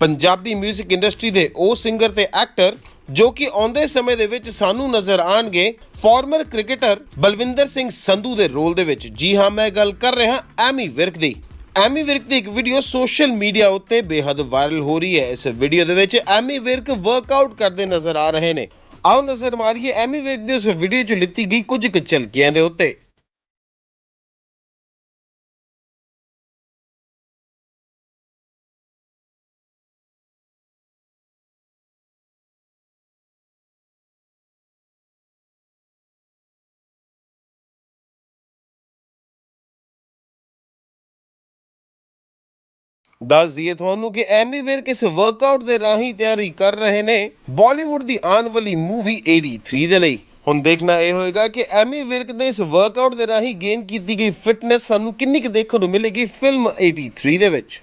Punjabi 뮤직 industry ਦੇ ਉਹ singer ਤੇ ਐਕਟਰ ਜੋ ਕਿ ਆਉਂਦੇ ਸਮੇਂ ਦੇ ਵਿੱਚ ਸਾਨੂੰ ਨਜ਼ਰ ਆਣਗੇ ਫਾਰਮਰ ਕ੍ਰਿਕਟਰ ਬਲਵਿੰਦਰ ਸਿੰਘ ਸੰਧੂ ਦੇ ਰੋਲ ਦੇ ਵਿੱਚ। ਜੀ ਹਾਂ, ਮੈਂ ਗੱਲ ਕਰ ਰਿਹਾ ਐਮੀ ਵਿਰਕ ਦੀ। ਐਮੀ ਵਿਰਕ ਦੀ ਇੱਕ ਵੀਡੀਓ ਸੋਸ਼ਲ ਮੀਡੀਆ ਉੱਤੇ ਬੇਹੱਦ ਵਾਇਰਲ ਹੋ ਰਹੀ ਹੈ। ਇਸ ਵੀਡੀਓ ਦੇ ਵਿੱਚ ਐਮੀ ਵਿਰਕ ਵਰਕਆਊਟ ਕਰਦੇ ਨਜ਼ਰ ਆ ਰਹੇ ਨੇ। ਆਓ ਨਜ਼ਰ ਮਾਰੀਏ ਐਮੀ ਵਿਰਕ ਦੀ ਉਸ ਵੀਡੀਓ 'ਚ ਲਿੱਤੀ ਗਈ ਕੁਝ ਕੁ ਝਲਕੀਆਂ ਦੇ ਉੱਤੇ। ਦੱਸ ਦਈਏ ਤੁਹਾਨੂੰ ਕਿ ਐਮੀ ਵਿਰਕ ਇਸ ਵਰਕਆਊਟ ਦੇ ਰਾਹੀਂ ਤਿਆਰੀ ਕਰ ਰਹੇ ਨੇ ਬਾਲੀਵੁੱਡ ਦੀ ਆਉਣ ਵਾਲੀ ਮੂਵੀ 83 ਦੇ ਲਈ। ਹੁਣ ਦੇਖਣਾ ਇਹ ਹੋਏਗਾ ਕਿ ਐਮੀ ਵਿਰਕ ਦੇ ਇਸ ਵਰਕਆਊਟ ਦੇ ਰਾਹੀਂ ਗੇਨ ਕੀਤੀ ਗਈ ਫਿਟਨੈਸ ਸਾਨੂੰ ਕਿੰਨੀ ਕੁ ਦੇਖਣ ਨੂੰ ਮਿਲੇਗੀ ਫਿਲਮ 83 ਦੇ ਵਿੱਚ।